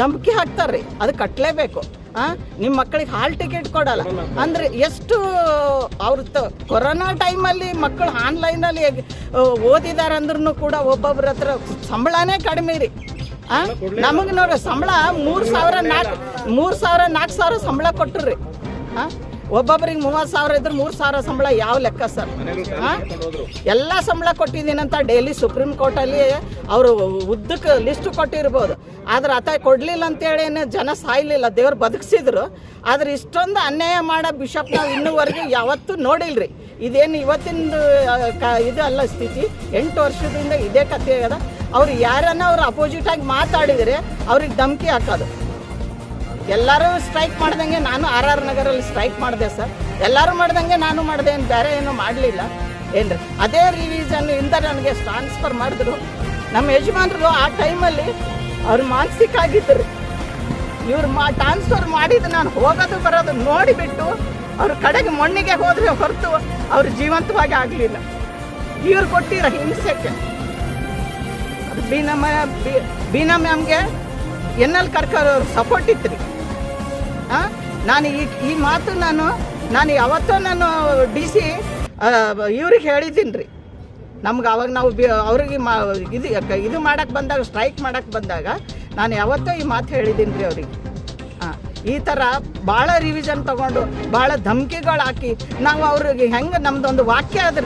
ಧಮಕಿ ಹಾಕ್ತಾರ್ರಿ, ಅದು ಕಟ್ಟಲೇಬೇಕು ಆ ನಿಮ್ಮ ಮಕ್ಕಳಿಗೆ ಹಾಲ್ ಟಿಕೆಟ್ ಕೊಡಲ್ಲ. ಅಂದ್ರೆ ಎಷ್ಟು, ಅವ್ರ ಕೊರೋನಾ ಟೈಮಲ್ಲಿ ಮಕ್ಕಳು ಆನ್ಲೈನಲ್ಲಿ ಓದಿದಾರೆ ಅಂದ್ರೂ ಕೂಡ ಒಬ್ಬೊಬ್ರ ಹತ್ರ ಸಂಬಳನೇ ಕಡಿಮೆ ರೀ. ಹಾಂ ನಮಗೆ ನೋಡ್ರಿ, ಸಂಬಳ ಮೂರು ಸಾವಿರ ನಾಲ್ಕು ಮೂರು ಸಾವಿರ ನಾಲ್ಕು ಸಾವಿರ ಸಂಬಳ ಕೊಟ್ಟರು ಆ ಒಬ್ಬೊಬ್ರಿಗೆ ಮೂವತ್ತು ಸಾವಿರ ಇದ್ರೆ ಮೂರು ಸಾವಿರ ಸಂಬಳ ಯಾವ ಲೆಕ್ಕ ಸರ್? ಹಾಂ? ಎಲ್ಲ ಸಂಬಳ ಕೊಟ್ಟಿದ್ದೀನಂತ ಡೈಲಿ ಸುಪ್ರೀಂ ಕೋರ್ಟಲ್ಲಿ ಅವರು ಉದ್ದಕ್ಕೆ ಲಿಸ್ಟ್ ಕೊಟ್ಟಿರ್ಬೋದು. ಆದ್ರೆ ಆತ ಕೊಡಲಿಲ್ಲ ಅಂತೇಳಿ ಜನ ಸಾಯ್ಲಿಲ್ಲ. ದೇವ್ರು ಬದುಕಿಸಿದ್ರು. ಆದ್ರೆ ಇಷ್ಟೊಂದು ಅನ್ಯಾಯ ಮಾಡೋ ಬಿಷಪ್ ನಾವು ಇನ್ನೂವರೆಗೂ ಯಾವತ್ತೂ ನೋಡಿಲ್ರಿ. ಇದೇನು ಇವತ್ತಿಂದು ಕ ಇದು ಅಲ್ಲ ಸ್ಥಿತಿ. ಎಂಟು ವರ್ಷದಿಂದ ಇದೇ ಕಥೆ ಆಗದ ಅವ್ರು ಯಾರನ್ನ ಅವ್ರು ಅಪೋಸಿಟ್ ಆಗಿ ಮಾತಾಡಿದರೆ ಅವ್ರಿಗೆ ಧಮಕಿ ಹಾಕೋದು. ಎಲ್ಲರೂ ಸ್ಟ್ರೈಕ್ ಮಾಡ್ದಂಗೆ ನಾನು ಆರ್ ಆರ್ ನಗರಲ್ಲಿ ಸ್ಟ್ರೈಕ್ ಮಾಡಿದೆ ಸರ್ ಎಲ್ಲರೂ ಮಾಡ್ದಂಗೆ ನಾನು ಮಾಡಿದೆ ಏನು ಬೇರೆ ಏನು ಮಾಡಲಿಲ್ಲ. ಏನ್ರಿ? ಅದೇ ರಿವಿಷನ್ ಇಂದ ನನಗೆ ಟ್ರಾನ್ಸ್ಫರ್ ಮಾಡಿದ್ರು. ನಮ್ಮ ಯಜಮಾನ್ರು ಆ ಟೈಮಲ್ಲಿ ಅವ್ರು ಮಾನಸಿಕ ಆಗಿದ್ದರು ಇವ್ರು ಮಾ ಟ್ರಾನ್ಸ್ಫರ್ ಮಾಡಿದ್ದು ನಾನು ಹೋಗೋದು ಬರೋದು ನೋಡಿಬಿಟ್ಟು ಅವ್ರ ಕಡೆಗೆ ಮಣ್ಣಿಗೆ ಹೋದರೆ ಹೊರತು ಅವ್ರು ಜೀವಂತವಾಗಿ ಆಗಲಿಲ್ಲ. ಇವ್ರು ಕೊಟ್ಟಿರೋ ಹಿಂಸೆಗೆ. ಬೀನಾ ಬೀನಾ ಮ್ಯಾಮ್ಗೆ ಎನ್ ಎಲ್ ಕರ್ಕರ್ ಸಪೋರ್ಟ್ ಇತ್ತು ರೀ ನಾನು ಈ ಈ ಮಾತು ನಾನು ನಾನು ಯಾವತ್ತೋ ನಾನು ಡಿ ಸಿ ಇವ್ರಿಗೆ ಹೇಳಿದ್ದೀನಿ ರೀ. ನಮ್ಗೆ ಅವಾಗ ನಾವು ಬಿ, ಅವ್ರಿಗೆ ಮಾ, ಇದು ಇದು ಮಾಡಕ್ಕೆ ಬಂದಾಗ, ಸ್ಟ್ರೈಕ್ ಮಾಡಕ್ಕೆ ಬಂದಾಗ ನಾನು ಯಾವತ್ತೂ ಈ ಮಾತು ಹೇಳಿದ್ದೀನಿ ರೀ ಅವ್ರಿಗೆ. ಹಾಂ ಈ ಥರ ಭಾಳ ರಿವಿಷನ್ ತೊಗೊಂಡು, ಭಾಳ ಧಮಕಿಗಳು ಹಾಕಿ ನಾವು ಅವ್ರಿಗೆ ಹೆಂಗೆ ನಮ್ದೊಂದು ವಾಕ್ಯ ಅದ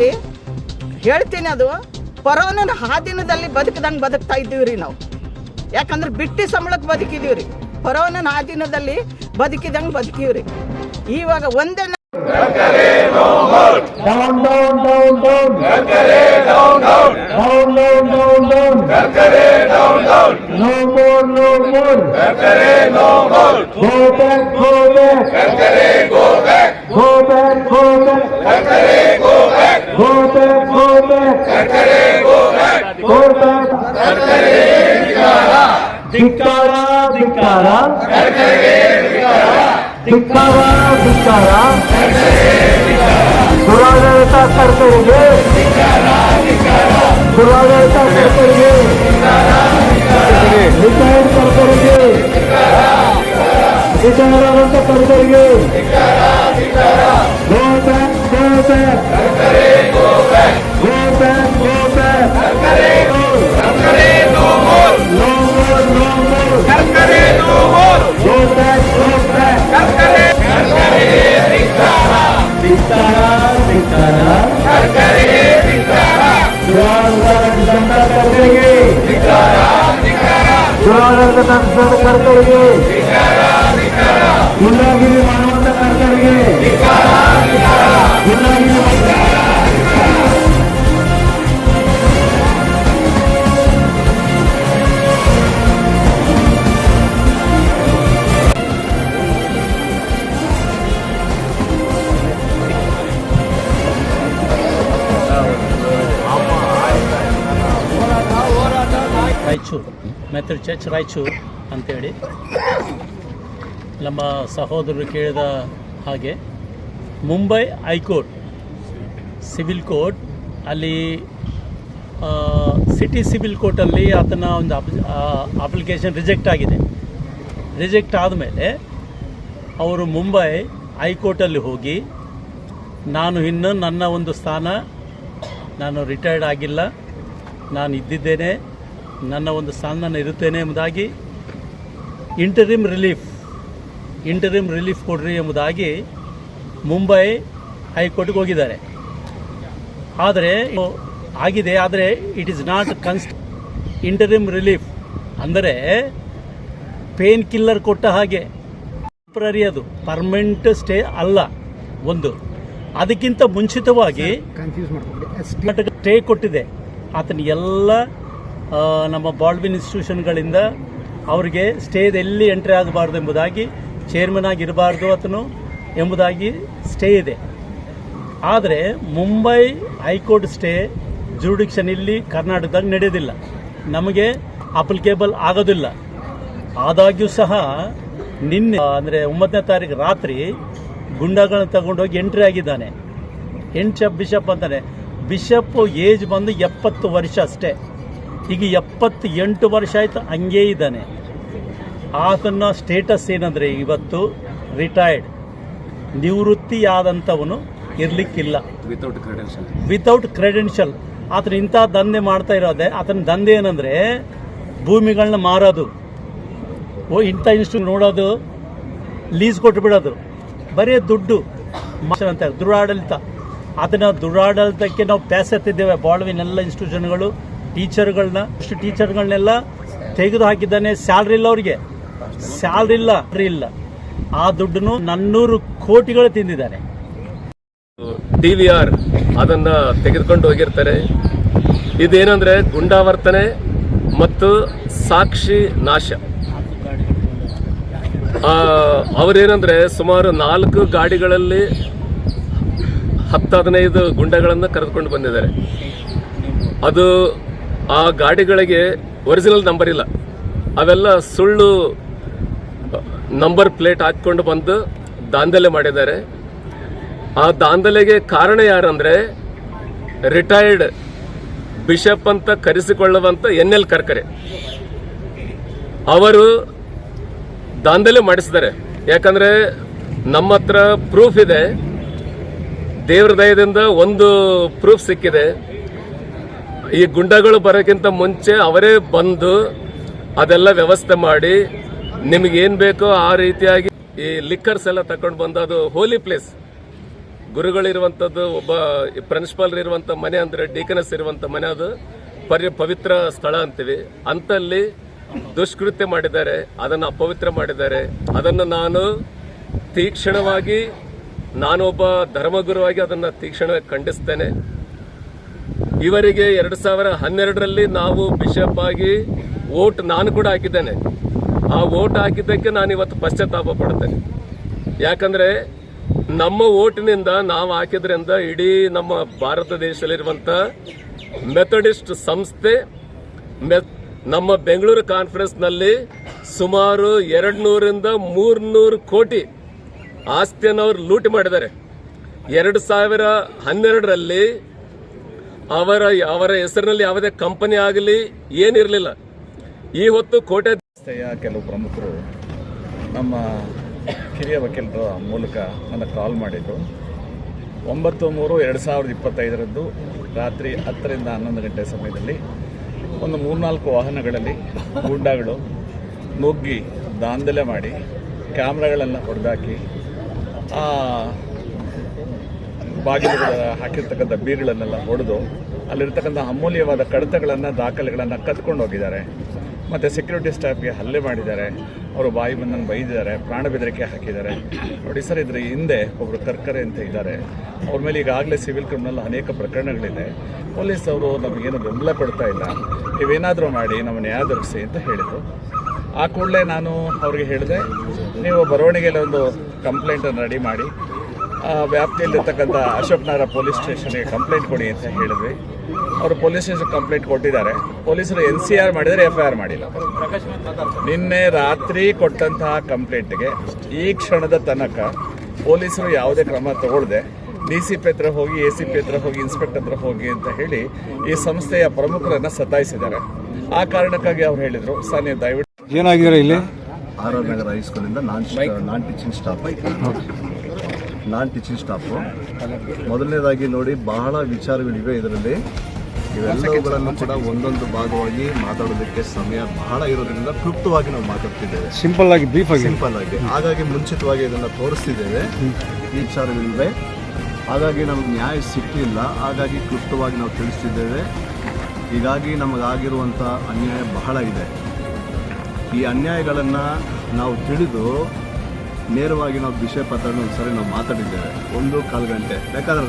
ಹೇಳ್ತೀನಿ ಅದು, ಕೊರೋನನ ಹಾದಿನದಲ್ಲಿ ಬದುಕಿದಂಗೆ ಬದುಕ್ತಾ ಇದ್ದೀವಿ ರೀ ನಾವು. ಯಾಕಂದ್ರೆ ಬಿಟ್ಟಿ ಸಂಬಳಕ್ಕೆ ಬದುಕಿದೀವಿ ರೀ. ಕೊರೋನನ ಹಾದಿನದಲ್ಲಿ ಬದುಕಿದಂಗೆ ದಂಗ ರೀ ಇವಾಗ ಒಂದೇ ನರ್ಕವೇ ನೋ ಧಿಕ್ಕಾರ? ಧಿಕ್ಕಾರ ಧಿಕ್ಕಾರ? ದುರಾಡಳಿತ ಕರ್ತರಿಗೆ? ದುರಾಡಳಿತ ಕರ್ತರಿಗೆ? ರಿಟೈರ್ಡ್ ಕರ್ತರಿಗೆ? ರಿಟೈರ್ಡ್ ಆದಂತ ಕರ್ತರಿಗೆ? ಗೋ ಬ್ಯಾಕ್ ಗೋ ಧಿಕ್ಕಾರ ಧಿಕ್ಕಾರ ದುರಾಡಳಿತ ಜನತಾ ಕರ್ತರಿಗೆ ದುರಾಡಳಿತ ಸಂಸ್ಥಾನ ಕರ್ತರಿಗೆ ಮಾಡುವಂತ ಕರ್ತರಿಗೆ ಗುಂಡಾಗಿರಿ ರಾಯಚೂರು ಮೆಥಡ್ ಚರ್ಚ್ ರಾಯಚೂರು ಅಂತೇಳಿ. ನಮ್ಮ ಸಹೋದರರು ಕೇಳಿದ ಹಾಗೆ Mumbai high court, civil court, ಅಲ್ಲಿ ಸಿಟಿ ಸಿವಿಲ್ ಕೋರ್ಟಲ್ಲಿ ಆತನ ಒಂದು ಅಪ್ಲಿಕೇಶನ್ ರಿಜೆಕ್ಟ್ ಆಗಿದೆ. ರಿಜೆಕ್ಟ್ ಆದಮೇಲೆ ಅವರು ಮುಂಬೈ ಹೈಕೋರ್ಟಲ್ಲಿ ಹೋಗಿ, ನಾನು ಇನ್ನೂ ನನ್ನ ಒಂದು ಸ್ಥಾನ, ನಾನು ರಿಟೈರ್ಡ್ ಆಗಿಲ್ಲ, ನಾನು ಇದ್ದಿದ್ದೇನೆ ನನ್ನ ಒಂದು ಸ್ಥಾನ ನಾನು ಇರುತ್ತೇನೆ ಎಂಬುದಾಗಿ ಇಂಟರಿಮ್ ರಿಲೀಫ್ ಇಂಟರಿಮ್ ರಿಲೀಫ್ ಕೊಡ್ರಿ ಎಂಬುದಾಗಿ ಮುಂಬೈ ಹೈಕೋರ್ಟ್ಗೆ ಹೋಗಿದ್ದಾರೆ. ಆದರೆ ಆಗಿದೆ ಆದರೆ ಇಟ್ ಈಸ್ ನಾಟ್ ಕನ್ಸ್ ಇಂಟರಿಮ್ ರಿಲೀಫ್ ಅಂದರೆ ಪೇನ್ ಕಿಲ್ಲರ್ ಕೊಟ್ಟ ಹಾಗೆ. ಟೆಂಪ್ರರಿ ಅದು ಪರ್ಮನೆಂಟ್ ಸ್ಟೇ ಅಲ್ಲ ಒಂದು. ಅದಕ್ಕಿಂತ ಮುಂಚಿತವಾಗಿ ಸ್ಟೇ ಕೊಟ್ಟಿದೆ. ಆತನ ಎಲ್ಲ ನಮ್ಮ ಬಾಲ್ವಿನ್ ಇನ್ಸ್ಟಿಟ್ಯೂಷನ್ಗಳಿಂದ ಅವರಿಗೆ ಸ್ಟೇದ ಎಲ್ಲಿ ಎಂಟ್ರಿ ಆಗಬಾರ್ದು ಎಂಬುದಾಗಿ ಚೇರ್ಮನ್ ಆಗಿರಬಾರ್ದು ಆತನು ಎಂಬುದಾಗಿ ಸ್ಟೇ ಇದೆ. ಆದರೆ ಮುಂಬೈ ಹೈಕೋರ್ಟ್ ಸ್ಟೇ ಜುರುಡಿಕ್ಷನ್ ಇಲ್ಲಿ ಕರ್ನಾಟಕದಾಗ ನಡೆಯೋದಿಲ್ಲ ನಮಗೆ ಅಪ್ಲಿಕೇಬಲ್ ಆಗೋದಿಲ್ಲ. ಆದಾಗ್ಯೂ ಸಹ ನಿನ್ನೆ, ಅಂದರೆ ಒಂಬತ್ತನೇ ತಾರೀಕು ರಾತ್ರಿ ಗುಂಡಗಳನ್ನು ತಗೊಂಡೋಗಿ ಎಂಟ್ರಿ ಆಗಿದ್ದಾನೆ. ಎಂಟ್ ಬಿಷಪ್ ಅಂತಾನೆ. ಬಿಷಪ್ ಏಜ್ ಬಂದು ಎಪ್ಪತ್ತು ವರ್ಷ ಅಷ್ಟೇ. ಈಗ ಎಪ್ಪತ್ತು ಎಂಟು ವರ್ಷ ಆಯಿತು ಹಂಗೇ ಇದ್ದಾನೆ. ಆತನ ಸ್ಟೇಟಸ್ ಏನಂದರೆ ಇವತ್ತು ರಿಟೈರ್ಡ್ ನಿವೃತ್ತಿಯಾದಂಥವನು ಇರಲಿಕ್ಕಿಲ್ಲ. ವಿತೌಟ್ ಕ್ರೆಡೆನ್ಷಿಯಲ್ ವಿತೌಟ್ ಕ್ರೆಡೆನ್ಷಿಯಲ್ ಆತನ ಇಂಥ ದಂಧೆ ಮಾಡ್ತಾ ಇರೋದೆ. ಆತನ ದಂಧೆ ಏನಂದರೆ ಭೂಮಿಗಳನ್ನ ಮಾರೋದು. ಓ ಇಂಥ ಇನ್ಸ್ಟು ನೋಡೋದು ಲೀಸ್ ಕೊಟ್ಟು ಬಿಡೋದು ಬರೀ ದುಡ್ಡು. ಅಂತ ದುರಾಡಳಿತ. ಅದನ್ನು ದುರಾಡಳಿತಕ್ಕೆ ನಾವು ಪ್ಯಾಸೆತ್ತಿದ್ದೇವೆ. ಬಾಳ್ವಿನೆಲ್ಲ ಇನ್ಸ್ಟಿಟ್ಯೂಷನ್ಗಳು ಟೀಚರ್ಗಳನ್ನ ಅಷ್ಟು ಟೀಚರ್ಗಳನ್ನೆಲ್ಲ ತೆಗೆದು ಹಾಕಿದ್ದಾನೆ ಸ್ಯಾಲ್ರಿ ಇಲ್ಲ ಅವ್ರಿಗೆ. ಸ್ಯಾಲ್ರಿ ಇಲ್ಲ ಇಲ್ಲ. ಆ ದುಡ್ಡನ್ನು ನನ್ನೂರು ಕೋಟಿಗಳು ತಿಂದಿದ್ದಾನೆ ಟಿ ವಿ ಆರ್ ಅದನ್ನ ತೆಗೆದುಕೊಂಡು ಹೋಗಿರ್ತಾರೆ. ಇದೇನಂದ್ರೆ ಗುಂಡಾವರ್ತನೆ ಮತ್ತು ಸಾಕ್ಷಿ ನಾಶ. ಅವರೇನಂದ್ರೆ ಸುಮಾರು ನಾಲ್ಕು ಗಾಡಿಗಳಲ್ಲಿ ಹತ್ತು ಹದಿನೈದು ಗುಂಡಗಳನ್ನು ಕರೆದುಕೊಂಡು ಬಂದಿದ್ದಾರೆ. ಅದು ಆ ಗಾಡಿಗಳಿಗೆ ಒರಿಜಿನಲ್ ನಂಬರ್ ಇಲ್ಲ. ಅವೆಲ್ಲ ಸುಳ್ಳು ನಂಬರ್ ಪ್ಲೇಟ್ ಹಾಕ್ಕೊಂಡು ಬಂದು ದಾಂಧಲೆ ಮಾಡಿದ್ದಾರೆ. ಆ ದಾಂಧಲೆಗೆ ಕಾರಣ ಯಾರಂದರೆ ರಿಟೈರ್ಡ್ ಬಿಷಪ್ ಅಂತ ಕರೆಸಿಕೊಳ್ಳುವಂಥ ಎನ್ ಎಲ್ ಕರ್ಕರೆ. ಅವರು ದಾಂಧಲೆ ಮಾಡಿಸಿದ್ದಾರೆ. ಯಾಕಂದ್ರೆ ನಮ್ಮ ಪ್ರೂಫ್ ಇದೆ. ದೇವ್ರ ದಯದಿಂದ ಒಂದು ಪ್ರೂಫ್ ಸಿಕ್ಕಿದೆ. ಈ ಗುಂಡಗಳು ಬರೋಕ್ಕಿಂತ ಮುಂಚೆ ಅವರೇ ಬಂದು ಅದೆಲ್ಲ ವ್ಯವಸ್ಥೆ ಮಾಡಿ ನಿಮಗೆ ಏನ್ ಬೇಕೋ ಆ ರೀತಿಯಾಗಿ ಈ ಲಿಕ್ಕರ್ಸ್ ಎಲ್ಲ ತಕೊಂಡು ಬಂದು ಅದು ಹೋಲಿ ಪ್ಲೇಸ್ ಗುರುಗಳಿರುವಂಥದ್ದು ಒಬ್ಬ ಪ್ರಿನ್ಸಿಪಾಲ್ ಇರುವಂಥ ಮನೆ ಅಂದ್ರೆ ಡೀಕನಸ್ ಇರುವಂಥ ಮನೆ ಅದು, ಪರಿ ಪವಿತ್ರ ಸ್ಥಳ ಅಂತೀವಿ. ಅಂತಲ್ಲಿ ದುಷ್ಕೃತ್ಯ ಮಾಡಿದ್ದಾರೆ, ಅದನ್ನು ಅಪವಿತ್ರ ಮಾಡಿದ್ದಾರೆ. ಅದನ್ನು ನಾನು ತೀಕ್ಷ್ಣವಾಗಿ, ನಾನೊಬ್ಬ ಧರ್ಮಗುರುವಾಗಿ ಅದನ್ನು ತೀಕ್ಷ್ಣವಾಗಿ ಖಂಡಿಸ್ತೇನೆ. ಇವರಿಗೆ ಎರಡು ಸಾವಿರ ಹನ್ನೆರಡರಲ್ಲಿ ನಾವು ಬಿಷಪ್ ಆಗಿ ವೋಟ್ ನಾನು ಕೂಡ ಹಾಕಿದ್ದೇನೆ. ಆ ವೋಟ್ ಹಾಕಿದ್ದಕ್ಕೆ ನಾನು ಇವತ್ತು ಪಶ್ಚಾತ್ತಾಪ ಪಡ್ತೇನೆ ಯಾಕಂದ್ರೆ ನಮ್ಮ ಓಟಿನಿಂದ ನಾವು ಹಾಕಿದ್ರಿಂದ ಇಡೀ ನಮ್ಮ ಭಾರತ ದೇಶದಲ್ಲಿರುವಂತ ಮೆಥಡಿಸ್ಟ್ ಸಂಸ್ಥೆ ನಮ್ಮ ಬೆಂಗಳೂರು ಕಾನ್ಫರೆನ್ಸ್ನಲ್ಲಿ ಸುಮಾರು ಎರಡು ನೂರಿಂದ ಮೂರ್ನೂರು ಕೋಟಿ ಆಸ್ತಿಯನ್ನು ಅವರು ಲೂಟಿ ಮಾಡಿದ್ದಾರೆ. ಎರಡು ಸಾವಿರ ಹನ್ನೆರಡರಲ್ಲಿ ಅವರ ಅವರ ಹೆಸರಿನಲ್ಲಿ ಯಾವುದೇ ಕಂಪನಿ ಆಗಲಿ ಏನಿರಲಿಲ್ಲ. ಈ ಹೊತ್ತು ಕೋಟೆ ಸಂಸ್ಥೆಯ ಕೆಲವು ಪ್ರಮುಖರು ನಮ್ಮ ಕಿರಿಯ ವಕೀಲರ ಮೂಲಕ ನನ್ನ ಕಾಲ್ ಮಾಡಿದರು ಒಂಬತ್ತು ಮೂರು ಎರಡು ಸಾವಿರದ ಇಪ್ಪತ್ತೈದರದ್ದು ರಾತ್ರಿ ಹತ್ತರಿಂದ ಹನ್ನೊಂದು ಗಂಟೆ ಸಮಯದಲ್ಲಿ ಒಂದು ಮೂರ್ನಾಲ್ಕು ವಾಹನಗಳಲ್ಲಿ ಗುಂಡಾಗಳು ನುಗ್ಗಿ ದಾಂಧಲೆ ಮಾಡಿ ಕ್ಯಾಮ್ರಾಗಳನ್ನು ಹೊಡೆದಾಕಿ ಬಾಗಿಲುಗಳ ಹಾಕಿರ್ತಕ್ಕಂಥ ಬೀರುಗಳನ್ನೆಲ್ಲ ಹೊಡೆದು ಅಲ್ಲಿರ್ತಕ್ಕಂಥ ಅಮೂಲ್ಯವಾದ ಕಡತಗಳನ್ನು, ದಾಖಲೆಗಳನ್ನು ಕದ್ಕೊಂಡು ಹೋಗಿದ್ದಾರೆ. ಮತ್ತು ಸೆಕ್ಯೂರಿಟಿ ಸ್ಟಾಫ್ಗೆ ಹಲ್ಲೆ ಮಾಡಿದ್ದಾರೆ. ಅವರು ಬಾಯಿ ಬಂದನ್ನು ಬೈದಿದ್ದಾರೆ, ಪ್ರಾಣ ಬೆದರಿಕೆ ಹಾಕಿದ್ದಾರೆ. ನೋಡಿ ಸರ್, ಇದ್ರ ಹಿಂದೆ ಒಬ್ಬರು ಕರ್ಕರೆ ಅಂತ ಇದ್ದಾರೆ. ಅವ್ರ ಮೇಲೆ ಈಗಾಗಲೇ ಸಿವಿಲ್ ಕ್ರಿಮಿನಲ್ ಅನೇಕ ಪ್ರಕರಣಗಳಿದೆ. ಪೊಲೀಸ್ ಅವರು ನಮಗೇನು ಬೆಂಬಲ ಕೊಡ್ತಾ ಇಲ್ಲ. ನೀವೇನಾದರೂ ಮಾಡಿ ನಮ್ಮ ನ್ಯಾಯ ದೊರಕಿಸಿ ಅಂತ ಹೇಳಿದರು. ಆ ಕೂಡಲೇ ನಾನು ಅವ್ರಿಗೆ ಹೇಳಿದೆ, ನೀವು ಬರವಣಿಗೆಯಲ್ಲಿ ಒಂದು ಕಂಪ್ಲೇಂಟನ್ನು ರೆಡಿ ಮಾಡಿ ವ್ಯಾಪ್ತಿಯಲ್ಲಿರ್ತಕ್ಕಂಥ ಅಶೋಕ್ ನಗರ ಪೊಲೀಸ್ ಸ್ಟೇಷನ್ಗೆ ಕಂಪ್ಲೇಂಟ್ ಕೊಡಿ ಅಂತ ಹೇಳಿದ್ವಿ. ಅವರು ಪೊಲೀಸ್ ಸ್ಟೇಷನ್ ಕಂಪ್ಲೇಂಟ್ ಕೊಟ್ಟಿದ್ದಾರೆ. ಪೊಲೀಸರು ಎನ್ ಸಿ ಆರ್ ಮಾಡಿದರೆ ಎಫ್ ಐ ಆರ್ ಮಾಡಿಲ್ಲ. ನಿನ್ನೆ ರಾತ್ರಿ ಕೊಟ್ಟಂತಹ ಕಂಪ್ಲೇಂಟ್ಗೆ ಈ ಕ್ಷಣದ ತನಕ ಪೊಲೀಸರು ಯಾವುದೇ ಕ್ರಮ ತಗೊಳ್ಳದೆ ಡಿ ಸಿ ಪಿ ಹತ್ರ ಹೋಗಿ ಎ ಸಿ ಪಿ ಹತ್ರ ಹೋಗಿ ಇನ್ಸ್ಪೆಕ್ಟರ್ ಹತ್ರ ಹೋಗಿ ಅಂತ ಹೇಳಿ ಈ ಸಂಸ್ಥೆಯ ಪ್ರಮುಖರನ್ನ ಸತಾಯಿಸಿದ್ದಾರೆ. ಆ ಕಾರಣಕ್ಕಾಗಿ ಅವ್ರು ಹೇಳಿದರು. ಸರ್ ನೀವು ದಯವಿಟ್ಟು ಏನಾಗಿದ್ದಾರೆ ಇಲ್ಲಿ? R R Nagar ಹೈಸ್ಕೂಲಿಂದ non non teaching staff non teaching staff ಮೊದಲನೇದಾಗಿ ನೋಡಿ ಬಹಳ ವಿಚಾರಗಳಿವೆ ಇದರಲ್ಲಿ. ಇವೆಲ್ಲವುಗಳನ್ನು ಕೂಡ ಒಂದೊಂದು ಭಾಗವಾಗಿ ಮಾತಾಡೋದಕ್ಕೆ ಸಮಯ ಬಹಳ ಇರೋದ್ರಿಂದ ಕ್ಲುಪ್ತವಾಗಿ ನಾವು ಮಾತಾಡ್ತಿದ್ದೇವೆ. ಸಿಂಪಲ್ ಆಗಿ ಬ್ರೀಫ್ ಆಗಿ. ಸಿಂಪಲ್ ಆಗಿ. ಹಾಗಾಗಿ ಮುಂಚಿತವಾಗಿ ಇದನ್ನು ತೋರಿಸ್ತಿದ್ದೇವೆ. ಈ ವಿಚಾರಗಳಿವೆ. ಹಾಗಾಗಿ ನಮಗೆ ನ್ಯಾಯ ಸಿಕ್ಕಿಲ್ಲ. ಹಾಗಾಗಿ ಕ್ಲುಪ್ತವಾಗಿ ನಾವು ತಿಳಿಸ್ತಿದ್ದೇವೆ. ಹೀಗಾಗಿ ನಮಗಾಗಿರುವಂಥ ಅನ್ಯಾಯ ಬಹಳ ಇದೆ. ಈ ಅನ್ಯಾಯಗಳನ್ನು ನಾವು ತಿಳಿದು ನೇರವಾಗಿ ನಾವು ವಿಷಯ ಪತ್ರ ಒಂದ್ಸರಿ ನಾವು ಮಾತಾಡಿದ್ದೇವೆ. ಒಂದು ಕಾಲು ಗಂಟೆ. ಬೇಕಾದ್ರೆ